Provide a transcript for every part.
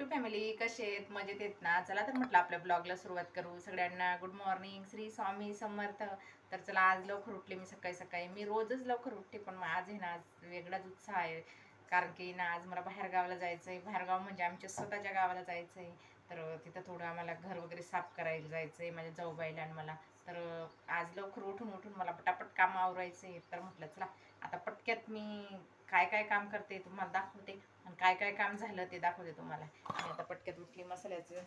To family कसे आहेत? मजेत आहेत ना? चला तर म्हटलं आपल्या ब्लॉगला सुरुवात करू. सगळ्यांना गुड मॉर्निंग श्री स्वामी समर्थ. तर चला आज लवकर उठले मी सकाळी सकाळी. मी रोजच लवकर उठते पण मग आज आहे ना आज वेगळाच उत्साह आहे. कारण की ना आज मला बाहेर गावाला जायचं आहे बाहेरगाव म्हणजे आमच्या स्वतःच्या गावाला जायचं आहे तर तिथं थोडं आम्हाला घर वगैरे साफ करायला जायचं आहे माझ्या जाऊबाईला आणि मला. तर आज लवकर उठून उठून मला पटापट काम आवरायचं आहे तर म्हटलं चला आता पटक्यात मी काय काय काम करते तुम्हाला दाखवते आणि काय काय काम झालं ते दाखवते तुम्हाला. मी आता पटक्यात उठली मसाल्याचं.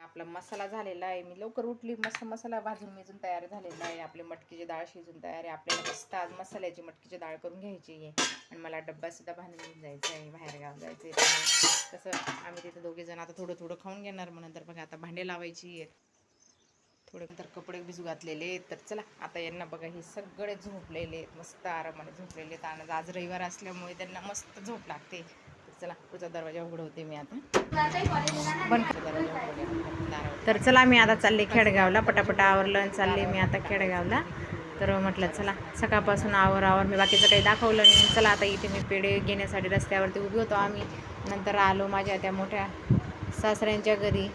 आपला मसाला झालेला आहे. मी लवकर उठली. मस्त मसाला भाजून मिजून तयार झालेला आहे. आपली मटकीची डाळ शिजून तयार आहे. आपल्याला मस्त आज मसाल्याची मटकीची डाळ करून घ्यायची आहे. आणि मला डब्बा सुद्धा बांधून घेऊन जायचं आहे. बाहेर गाव जायचं आहे. कसं आम्ही तिथे दोघे जण आता थोडं थोडं खाऊन घेणार मग नंतर बघा आता भांडे लावायची आहेत. थोडे तर कपडे भिजू घातलेले तर चला आता यांना बघा हे सगळे झोपलेले आहेत. मस्त आरामाने झोपलेले आहेत. आणि आज रविवार असल्यामुळे त्यांना मस्त झोप लागते. तर चला पुढचा दरवाजा उघडवते मी आता. बंद दरवाजा तर चला मी आता चालले खेडगावला. पटापटा आवरलं आणि चालले मी आता खेडगावला. तर म्हटलं चला सकाळपासून आवर आवर. मी बाकीचं काही दाखवलं नाही. चला आता इथे मी पेढे घेण्यासाठी रस्त्यावरती उभी होतो आम्ही. नंतर आलो माझ्या त्या मोठ्या सासऱ्यांच्या घरी.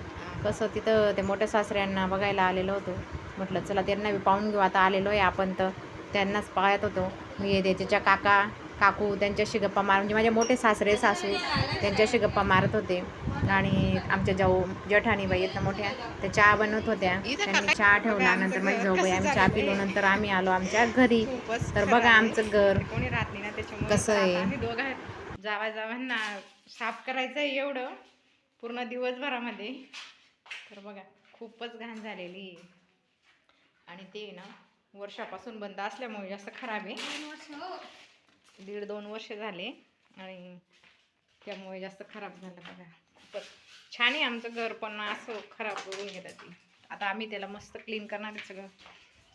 कसं तिथं ते मोठ्या सासऱ्यांना बघायला आलेलो होतो. म्हटलं चला त्यांना बी पाहून घेऊ. आता आलेलो आहे आपण तर. त्यांनाच पाहत होतो. मी त्याच्या काका काकू त्यांच्याशी गप्पा मार. म्हणजे माझे मोठे सासरे सासू त्यांच्याशी गप्पा मारत होते. आणि आमच्या जाऊ जेठाणी बाई आहेत ना मोठ्या त्या चहा बनवत होत्या. त्यांनी चहा ठेवला. नंतर माझी जाऊबाई आम्ही चहा पिलो. नंतर आम्ही आलो आमच्या घरी. तर बघा आमचं घर ना कसं आहे? जावा जावांना साफ करायचं आहे एवढं. पूर्ण दिवसभरामध्ये. तर बघा खूपच घाण झालेली आहे. आणि ते ना वर्षापासून बंद असल्यामुळे जास्त खराब आहे. दीड दोन वर्ष झाले आणि त्यामुळे जास्त खराब झालं बघा. खूपच छान आहे आमचं घर पण असं खराब करून घेतात ते. आता आम्ही त्याला मस्त क्लीन करणार आहे सगळं.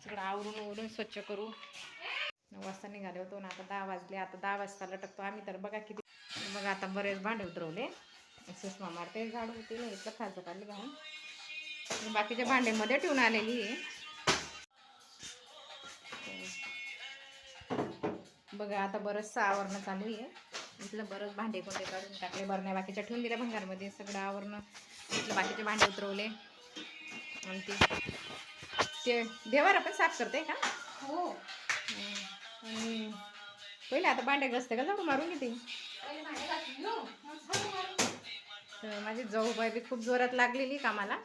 सगळं आवरून आवरून स्वच्छ करू. नऊ वाजता निघाले होतो ना आता दहा वाजले आता दहा वाजता लटकतो आम्ही. तर बघा किती बघा आता बरेच भांडे उतरवले. सुषमा मारते झाडू होते नाही इथलं खालचं काढले घालून बाकीच्या भांडेमध्ये ठेवून आलेली आहे. बघा आता बरंचसं आवरणं चालू आहे. इथलं बरंच भांडे कोणते काढून टाकले बरण्या बाकीच्या ठेवून दिल्या भंगारमध्ये. सगळं आवरणं. इथलं बाकीचे भांडे उतरवले. आणि ते ते देवार आपण साफ करते का? हो. आणि पहिले आता भांडे घसते का? जाऊ मारून घेते. माझी जाऊ बी खूप जोरात लागलेली कामाला.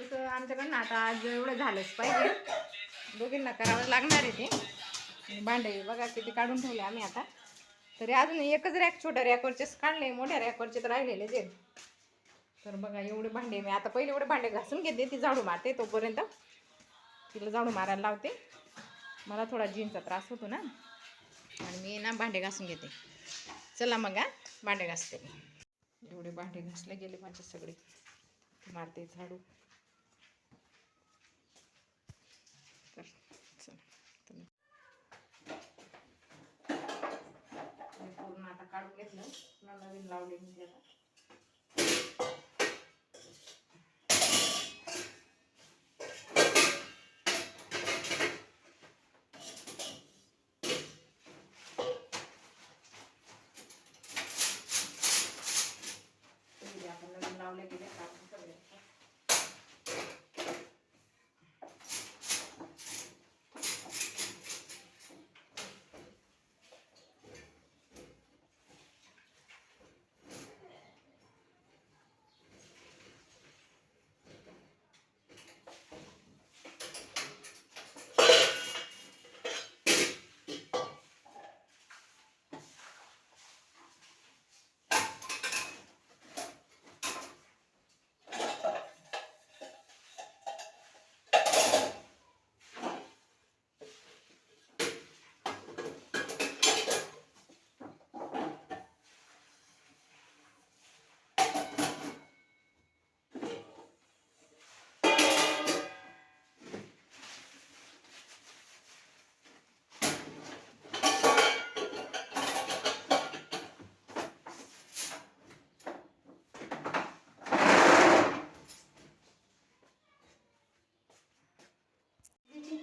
तसं आमच्याकडनं आता आज एवढं झालंच पाहिजे. दोघींना करावं लागणार आहे ते. भांडे बघा किती काढून ठेवले आम्ही आता. तरी अजून एकच रॅक छोट्या रॅकवरचेच काढले मोठ्या रॅकवरचे तर राहिलेले जे तर बघा एवढे भांडे मी आता पहिले एवढे भांडे घासून घेते ती झाडू मारते तोपर्यंत. तिला झाडू मारायला लावते. मला थोडा जीनचा त्रास होतो ना. आणि मी ना भांडे घासून घेते. चला मग भांडे घासते मी. एवढे भांडे घासले गेले माझे सगळे. मारते झाडू. तर चला पूर्ण आता काढून घेतलं. पुन्हा नवीन लावले मी त्याला पहिले आपण नवीन लावले गेले काढून सगळे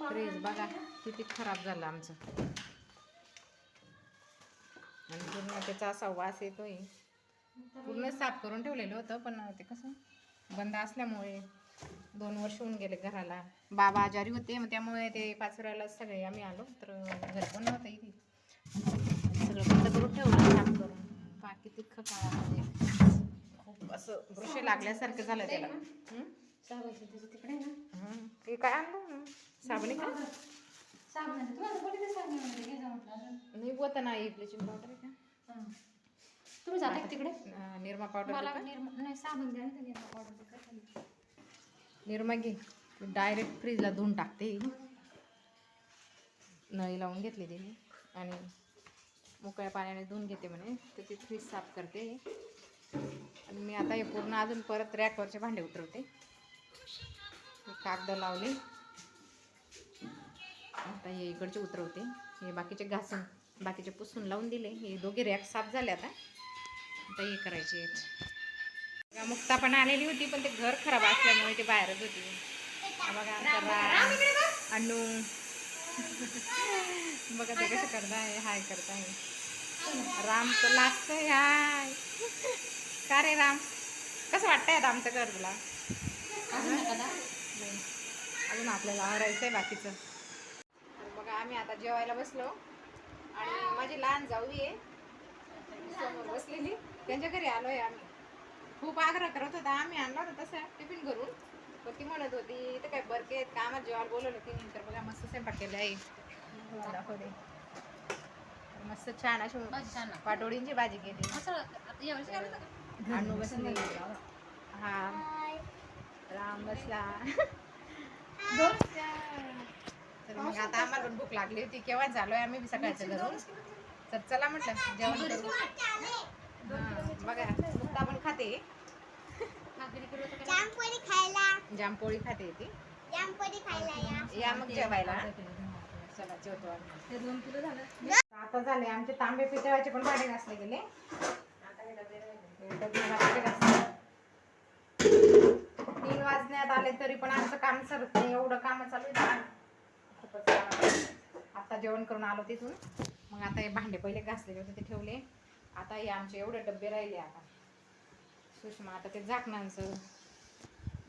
फ्रीज बघा किती खराब झालं आमचं. आणि पूर्ण त्याचा असा वास येतोय. पूर्ण साफ करून ठेवलेलं होतं पण ते कसं बंद असल्यामुळे दोन वर्ष होऊन गेले घराला. बाबा आजारी होते मग त्यामुळे ते पाचोऱ्याला सगळे आम्ही आलो तर घर पण नव्हतं इथे. सगळं बंद करून ठेवलं साफ करून. बाकी तितक काळामध्ये खूप असं दृश्य लागल्यासारखं झालं त्याला. ते काय आणलं? साबणी का? ते म्हटलं अजून. नाही होतं ना ब्लिचिंग पावडर आहे का. तुम्ही जाता का तिकडे? निरमा पावडर मला का निर्म- नाही साबण द्या ना ते निर्मा पावडर ते काय खाली. निरमा घे. डायरेक्ट फ्रीजला धुवून टाकते. नळी लावून घेतली तिने. आणि मोकळ्या पाण्याने धुवून घेते म्हणे. तर ती फ्रीज साफ करते. आणि मी आता हे पूर्ण अजून परत रॅकवरचे भांडे उतरवते. हे कागद लावले. आता हे इकडचे उतरवते. हे बाकीचे घासून बाकीचे पुसून लावून दिले. हे दोघे रॅक साफ झाले आता. आता हे करायचे मुक्ता पण आलेली होती पण ते घर खराब असल्यामुळे ते बाहेरच होती. बघा अण्णू. बघा ते कसं करताय हाय करताय. राम तर लास्ट हाय. का रे राम? कसं वाटतंय आता आमचं घर तुला? अजून आपल्याला आवरायचं आहे बाकीचं. आम्ही आता जेवायला बसलो. आणि माझी लहान जाऊ आहे. समोर बसलेली. त्यांच्या घरी आलोय आम्ही. खूप आग्रह करत होता. आम्ही आणला होता तसा टिफिन करून पण ती म्हणत होती इथं काय बरके आहेत? कामात जेवायला बोलवलं तिने. तर बघा मस्त स्वयंपाक केला आहे. दाखवते तर मस्त छान अशी. पाटोळींची भाजी केली. का? अण्णू बसली. हा. राम बसला. तर मग आता आम्हाला पण भूक लागली होती. केव्हा झालोय आम्ही सकाळच्या घरून. तर चला म्हटलं जेवण करू. हा, बघा मुक्ता पण खाते. भाकरी करू जामपोळी खाते ती. या मग जेवायला. चला जेवतो आम्ही. ते दोन किलो झालं आता झाले आमचे तांबे पितळाचे पण भांडे घासले गेले. डबे घासले घासले. तीन वाजण्यात आले तरी पण आमचं काम सरत नाही एवढं काम चालू आहे. आता जेवण करून आलो तिथून. मग आता हे भांडे पहिले घासलेले होते ते ठेवले. आता हे आमचे एवढे डबे राहिले आता. सुषमा आता ते झाकणांचं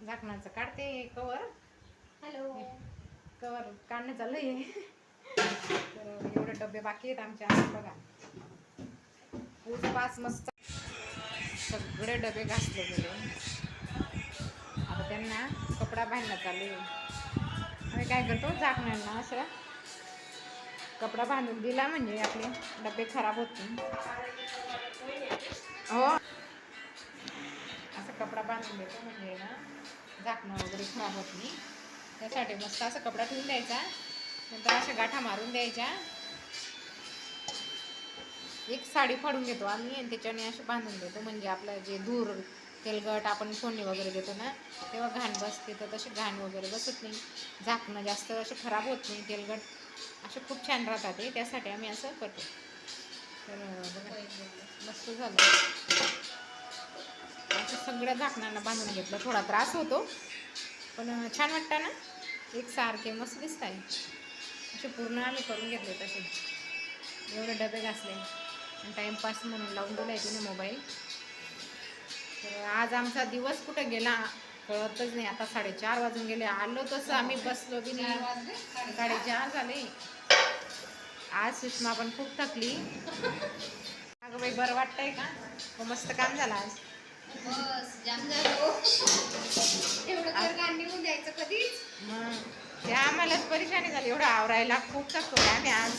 झाकणांचं काढते कवर. हॅलो. कवर काढणं चालू आहे. तर एवढे डबे बाकी आहेत आमच्या. बघा. पाच मस्त सगळे डबे घासले गेले आता त्यांना कपडा बांधणं चालू आहे. आम्ही काय करतो झाकणांना असं. कपडा बांधून दिला म्हणजे आपले डबे खराब होतील हो. असं कपडा बांधून देतो म्हणजे ना झाकणं वगैरे खराब होत नाही. त्यासाठी मस्त असा कपडा ठेवून द्यायचा. नंतर अशा गाठा मारून द्यायच्या. एक साडी फाडून घेतो आम्ही आणि त्याच्याने असं बांधून देतो. म्हणजे आपलं जे धूर तेलगट आपण फोडणी वगैरे देतो ना तेव्हा घाण बसते तर तशी घाण वगैरे बसत नाही. झाकणं जास्त असे खराब होत नाही तेलगट असे खूप छान राहतात ते त्यासाठी आम्ही असं करतो. तर बघा मस्त झालं. असं सगळ्या झाकणांना बांधून घेतलं. थोडा त्रास होतो पण छान वाटतं ना? एक सारखे मस्त दिसत आहे. असे पूर्ण आम्ही करून घेतले तसे. एवढे डबे घासले. आणि टाईमपास म्हणून लावून दिला आहे तिने मोबाईल तर आज आमचा दिवस कुठे गेला कळतच नाही. आता साडेचार वाजून गेले. आलो तसं आम्ही बसलो की नाही. साडेचार झाले. आज सुषमा पण खूप थकली. अगं बाई बरं वाटतंय का? हो मस्त काम झालं आज. बस जाम झालो एवढं कर का निघून द्यायचं कधीच. मग ते आम्हालाच परेशानी झाली. एवढं आवरायला खूप थकतो आम्ही आज.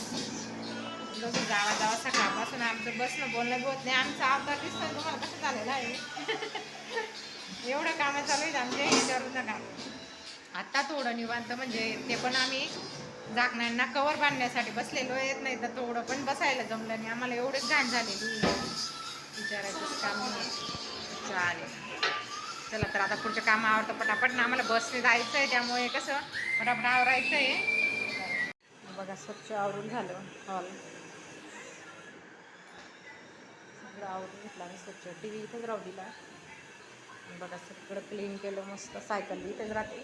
दोघी जावा जावा सकाळपासून आमचं बसणं बोलणं होत नाही. आमचा अवतार दिसतोय. तुम्हाला कसं झालेलं आहे? एवढं कामं चालू आहेत आमच्या याच्यावर नका. आत्ता थोडं निवांत म्हणजे ते पण आम्ही जागण्यांना कवर बांधण्यासाठी बसलेलो येत नाही तर थोडं पण बसायला जमलं नाही. आम्हाला एवढंच घाण झालेली विचारायचं काम चालेल. चला तर आता पुढचं काम आवडतं पटापट ना. आम्हाला बसने जायचं आहे त्यामुळे कसं पटापट आवरायचं आहे. बघा स्वच्छ आवरून झालं. हॉल सगळं आवरून घेतला मी स्वच्छ. टी व्ही इथंच राहू दिला बघा सगळं क्लीन केलं मस्त सायकल बी इथंच राहते.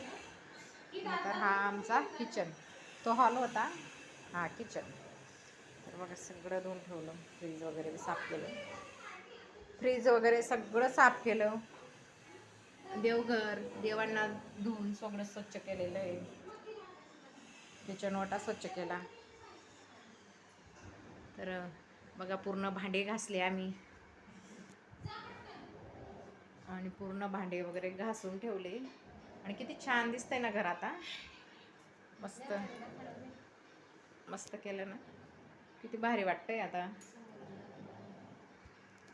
नंतर हा आमचा किचन तो हॉल होता. हा किचन तर बघा सगळं धुवून ठेवलं. फ्रीज वगैरे साफ केलं. फ्रीज वगैरे सगळं साफ केलं. देवघर देवांना धुवून सगळं स्वच्छ केलेलं आहे. किचन वाटा स्वच्छ केला. तर बघा पूर्ण भांडे घासले आम्ही. आणि पूर्ण भांडे वगैरे घासून ठेवले. आणि किती छान दिसतंय ना घर आता. मस्त. मस्त केलं ना. किती भारी वाटतंय आता.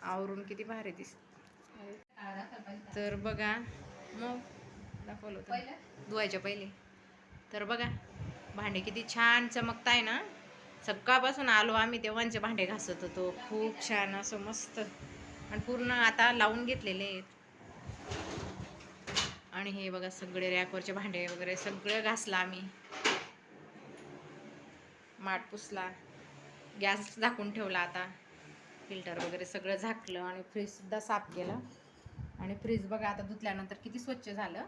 आवरून किती भारी दिस तर बघा मग दाखवलं होतं. धुवायच्या पहिले. तर बघा भांडे किती छान चमकताय ना. सकाळपासून आलो आम्ही तेव्हाचे भांडे घासत होतो. खूप छान असं मस्त. आणि पूर्ण आता लावून घेतलेले आहेत. आणि हे बघा सगळे रॅकवरचे भांडे वगैरे सगळं घासलं आम्ही. माठ पुसला. गॅस झाकून ठेवला आता. फिल्टर वगैरे सगळं झाकलं आणि फ्रीजसुद्धा साफ केलं. आणि फ्रीज बघा आता धुतल्यानंतर किती स्वच्छ झालं.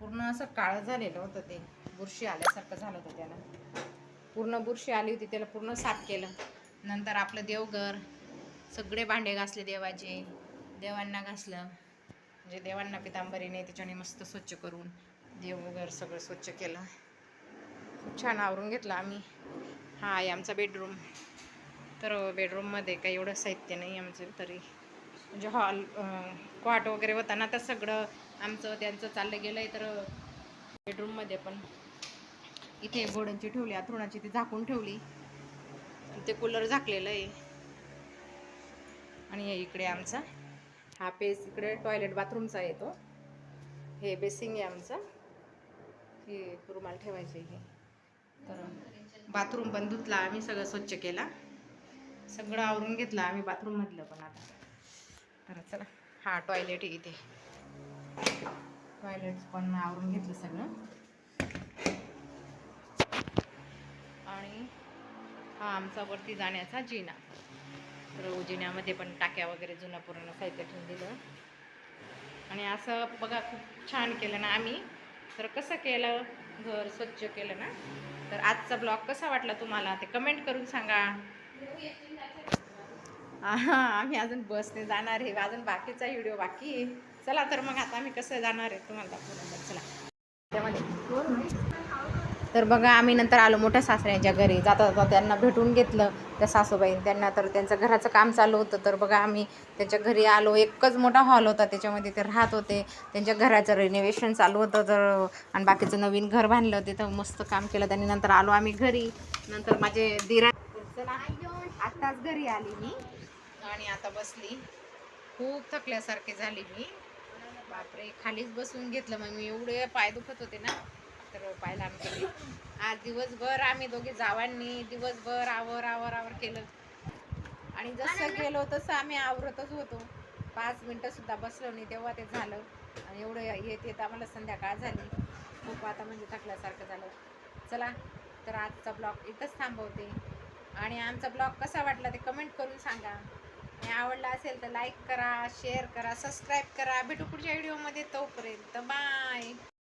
पूर्ण असं काळं झालेलं होतं ते. बुरशी आल्यासारखं झालं होतं त्याला. पूर्ण बुरशी आली होती त्याला पूर्ण साफ केलं. नंतर आपलं देवघर. सगळे भांडे घासले देवाचे. देवांना घासलं. म्हणजे देवांना पितांबरीने त्याच्याने मस्त स्वच्छ करून देव वगैरे सगळं स्वच्छ केलं. खूप छान आवरून घेतलं आम्ही. हा आहे आमचा बेडरूम तर बेडरूममध्ये काही एवढं साहित्य नाही आमचं तरी. म्हणजे हॉल क्वाट वगैरे होता ना तर सगळं आमचं त्यांचं चाललं गेलं आहे तर बेडरूममध्ये पण. इथे घोड्यांची ठेवली अथरुणाची ती झाकून ठेवली. ते कूलर झाकलेलं आहे. आणि हे इकडे आमचा. हा पेस इकडे टॉयलेट बाथरूमचा येतो. हे बेसिंग आहे आमचं. हे रुमाल ठेवायचे हे तर बाथरूम पण धुतला आम्ही सगळं स्वच्छ केला. सगळं आवरून घेतलं आम्ही बाथरूममधलं पण आता. तर चला हा टॉयलेट आहे इथे. टॉयलेट पण आवरून घेतलं सगळं. आणि हा आमचा वरती जाण्याचा जिना. तर जिन्यामध्ये पण टाक्या वगैरे जुनं पुरणं साहित्य ठेवून दिलं. आणि असं बघा खूप छान केलं ना आम्ही. तर कसं केलं? घर स्वच्छ केलं ना? तर आजचा ब्लॉग कसा वाटला तुम्हाला? ते कमेंट करून सांगा. हां आम्ही अजून बसने जाणार आहे. अजून बाकीचा व्हिडिओ बाकी चला तर मग आता आम्ही कसं जाणार आहे तुम्हाला दाखवून चला. त्यामध्ये तर बघा आम्ही नंतर आलो मोठ्या सासऱ्यांच्या घरी. जाता जाता त्यांना भेटून घेतलं त्या सासूबाई त्यांना तर त्यांचं घराचं काम चालू होतं. तर बघा आम्ही त्यांच्या घरी आलो. एकच मोठा हॉल होता. त्याच्यामध्ये ते राहत होते. त्यांच्या घराचं रिनोव्हेशन चालू होतं. तर आणि बाकीचं नवीन घर बांधलं. तिथं मस्त काम केलं. त्यांनी नंतर आलो आम्ही घरी. नंतर माझे दिरा आत्ताच घरी आली मी. आणि आता बसली. खूप थकल्यासारखी झाली मी. बापरे खालीच बसून घेतलं. मग मी एवढे पाय दुखत होते ना. तर पायला आम्ही आज दिवसभर आम्ही दोघे जावांनी दिवसभर आवर आवर आवर केलं. आणि जसं गेलो तसं आम्ही आवरतच होतो. पाच मिनटं सुद्धा बसलो नाही तेव्हा ते झालं. आणि एवढं येत येत आम्हाला संध्याकाळ झाली. खूप आता म्हणजे थकल्यासारखं झालं. चला तर आजचा ब्लॉग इथंच थांबवते. आणि आमचा ब्लॉग कसा वाटला ते कमेंट करून सांगा. आणि आवडला असेल तर लाईक करा शेअर करा सबस्क्राईब करा. भेटू पुढच्या व्हिडिओमध्ये तोपर्यंत बाय.